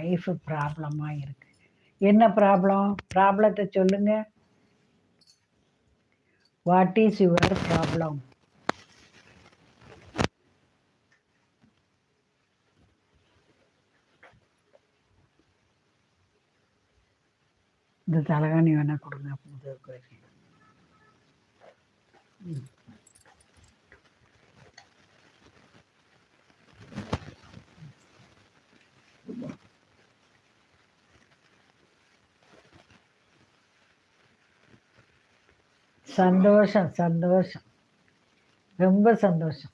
Life ப்ராப்ளமாக இருக்கு. என்ன ப்ராப்ளம் ப்ராப்ளத்தை சொல்லுங்க. வாட் இஸ் யுவர் ப்ராப்ளம் இந்த தலகாணி வேணா கொடுங்க முதல் கோயில் சந்தோஷம் சந்தோஷம். ரொம்ப சந்தோஷம்.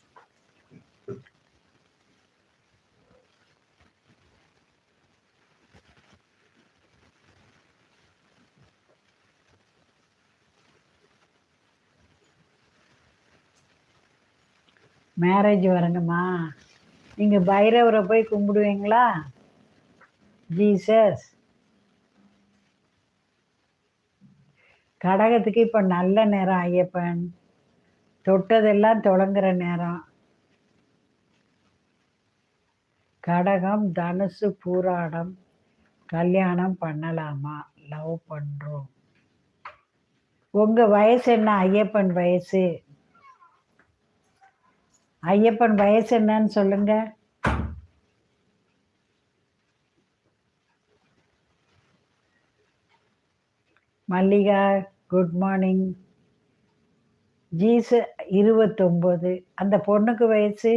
மேரேஜ் வரணுமா? நீங்கள் பைரவரை போய் கும்பிடுவீங்களா? ஜீசஸ். கடகத்துக்கு இப்போ நல்ல நேரம் ஐயப்பன். தொட்டதெல்லாம் தொடங்குற நேரம். கடகம் தனுசு பூராடம் கல்யாணம் பண்ணலாமா? லவ் பண்ணுறோம் உங்கள் வயசு என்ன? ஐயப்பன் வயசு. ஐயப்பன் வயசு என்னன்னு சொல்லுங்கள் மல்லிகா குட் மார்னிங் ஜீசு இருபத்தொம்போது. அந்த பொண்ணுக்கு வயசு?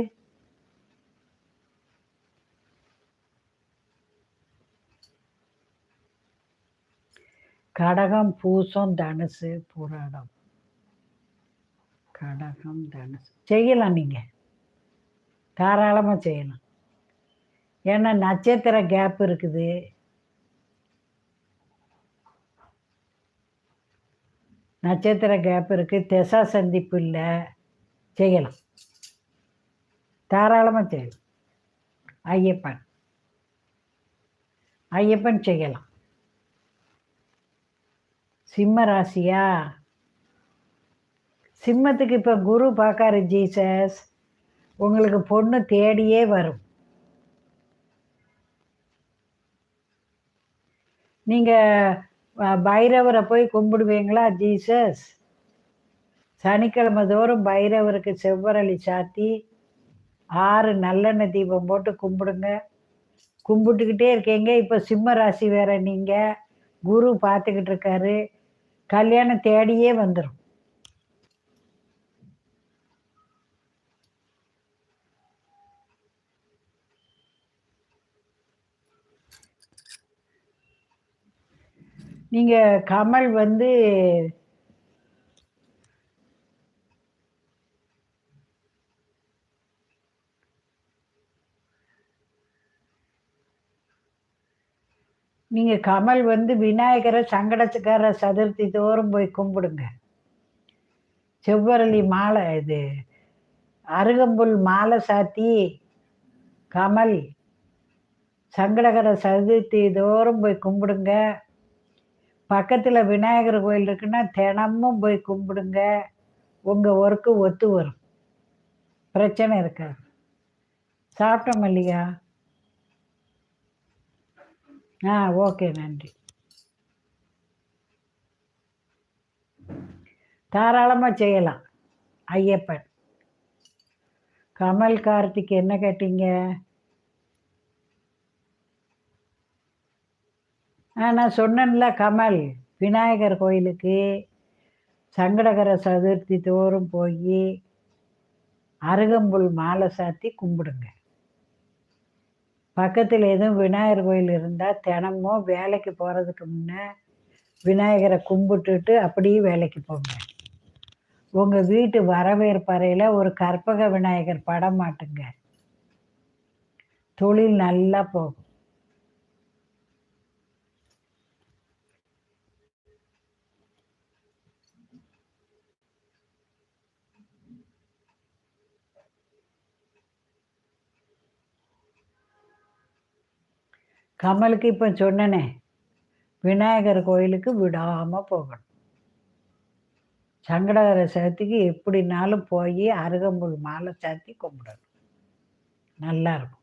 கடகம் பூசம் தனுசு புராடம் கடகம் தனுசு. செய்யலாம் நீங்கள் தாராளமாக செய்யலாம். ஏன்னா நட்சத்திர கேப் இருக்குது. நட்சத்திர கேப் இருக்குது திசா சந்திப்பு இல்லை. செய்யலாம். தாராளமாக செய்யலாம். ஐயப்பன். ஐயப்பன் செய்யலாம். சிம்ம ராசியா? சிம்மத்துக்கு இப்போ குரு பார்க்காரு ஜீசஸ். உங்களுக்கு பொண்ணு தேடியே வரும். நீங்கள் பைரவரை போய் கும்பிடுவீங்களா ஜீசஸ்? சனிக்கிழமை தோறும் பைரவருக்கு செவ்வரளி சாத்தி ஆறு நல்லெண்ணெய் தீபம் போட்டு கும்பிடுங்க. கும்பிட்டுக்கிட்டே இருக்கீங்க. இப்போ சிம்ம ராசி வேற நீங்கள் குரு பார்த்துக்கிட்டு இருக்காரு. கல்யாணம் தேடியே வந்துடும் நீங்கள் கமல் வந்து நீங்கள் கமல் வந்து விநாயகரை சங்கடத்துக்கார சதுர்த்தி தோறும் போய் கும்பிடுங்க. செவ்வரளி மாலை இது. அருகம்புல் மாலை சாத்தி கமல் சங்கடகர சதுர்த்தி தோறும் போய் கும்பிடுங்க. பக்கத்தில் விநாயகர் கோயில் இருக்குன்னா தினமும் போய் கும்பிடுங்க. உங்கள் ஒர்க்கு ஒத்து வரும். பிரச்சனை இருக்காது. சாப்பிட்டோம் இல்லையா? ஆ ஓகே நன்றி. தாராளமாக செய்யலாம் ஐயப்பன். கமல் கார்த்திக் என்ன கேட்டீங்க? நான் சொன்னேன்ல கமல் விநாயகர் கோயிலுக்கு சங்கடகர சதுர்த்தி தோறும் போய் அருகம்புல் மாலை சாத்தி கும்பிடுங்க. பக்கத்தில் எதுவும் விநாயகர் கோயில் இருந்தால் தினமும் வேலைக்கு போகிறதுக்கு முன்னே விநாயகரை கும்பிட்டுட்டு அப்படியே வேலைக்கு போங்க. உங்கள் வீட்டு வரவேற்பறையில் ஒரு கற்பக விநாயகர் படம் மாட்டுங்க. தொழில் நல்லா போகும். கமலுக்கு இப்போ சொன்னனே விநாயகர் கோயிலுக்கு விடாமல் போகணும். சங்கடகர சதுர்த்திக்கு எப்படினாலும் போய் அருகம்புல் மாலை சாத்தி கும்பிடணும். நல்லாயிருக்கும்